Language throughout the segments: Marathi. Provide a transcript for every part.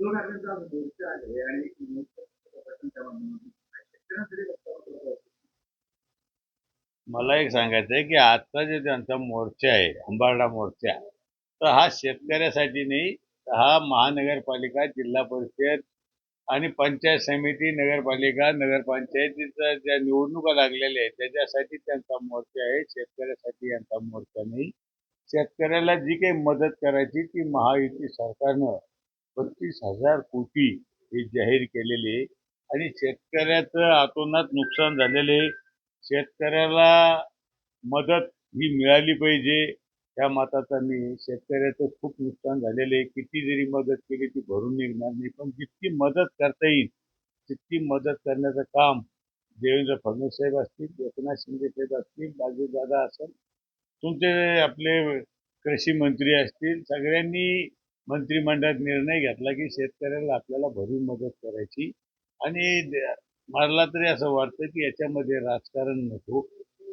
दोन ठाकरेंचा गोष्ट आहे आणि मला एक सांगायचं आहे की आजचा जे त्यांचा मोर्चा आहे अंबारडा मोर्चा तर हा शेतकऱ्यासाठी नाही तर हा महानगरपालिका जिल्हा परिषद आणि पंचायत समिती नगरपालिका नगरपंचायतीचा ज्या निवडणुका लागलेल्या आहेत त्याच्यासाठी त्यांचा मोर्चा आहे शेतकऱ्यासाठी यांचा मोर्चा नाही. शेतकऱ्याला जी काही मदत करायची ती महायुती सरकारनं बत्तीस हजार कोटी हे जाहीर केलेले आणि शेतकऱ्याचं आतोनात नुकसान झालेले शेतकऱ्याला मदत ही मिळाली पाहिजे. त्या मताचा मी शेतकऱ्याचं खूप नुकसान झालेलं आहे. किती जरी मदत केली ती भरून निघणार नाही. पण जितकी मदत करता येईल तितकी मदत करण्याचं काम देवेंद्र फडणवीस साहेब असतील एकनाथ शिंदे साहेब असतील दादा असेल तुमचे आपले कृषी मंत्री असतील सगळ्यांनी मंत्रिमंडळात निर्णय घेतला की शेतकऱ्याला आपल्याला भरून मदत करायची. आणि मारला मला तरी असं वाटतं की याच्यामध्ये राजकारण नको.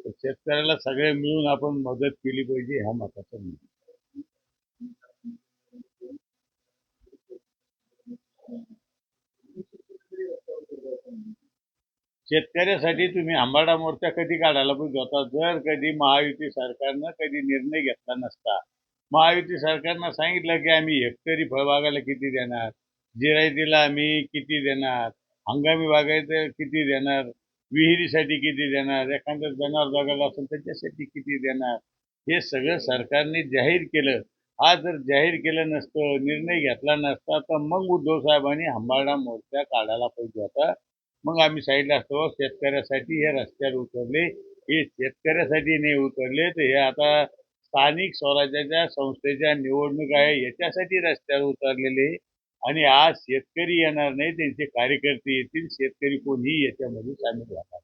शेतकऱ्याला सगळे मिळून आपण मदत केली पाहिजे ह्या मताचा मी शेतकऱ्यासाठी तुम्ही आंबाडा मोर्चा कधी काढायला पाहिजे होता? जर कधी महायुती सरकारनं कधी निर्णय घेतला नसता महायुती सरकारनं सांगितलं की आम्ही हेक्टरी फळबागाला किती देणार? जिरायतीला आम्ही किती देणार? हंगामी बागायचं किती देणार? विहिरीसाठी किती देणार? एखादं जनावर बघायला असेल त्याच्यासाठी किती देणार? हे सगळं सरकारने जाहीर केलं. हा जर जाहीर केलं नसतं निर्णय घेतला नसता तर मग उद्धव साहेबांनी हंबाळा मोर्चा काढायला पाहिजे होता. मग आम्ही साईडला असतो हो, शेतकऱ्यासाठी हे रस्त्यावर उतरले. हे शेतकऱ्यासाठी नाही उतरले तर हे आता स्थानिक स्वराज्याच्या संस्थेच्या निवडणूक आहे याच्यासाठी रस्त्यावर उतरलेले आणि आज शेतकरी येणार नाही त्यांचे कार्यकर्ते येतील शेतकरी कोणीही याच्यामध्ये सामील राहणार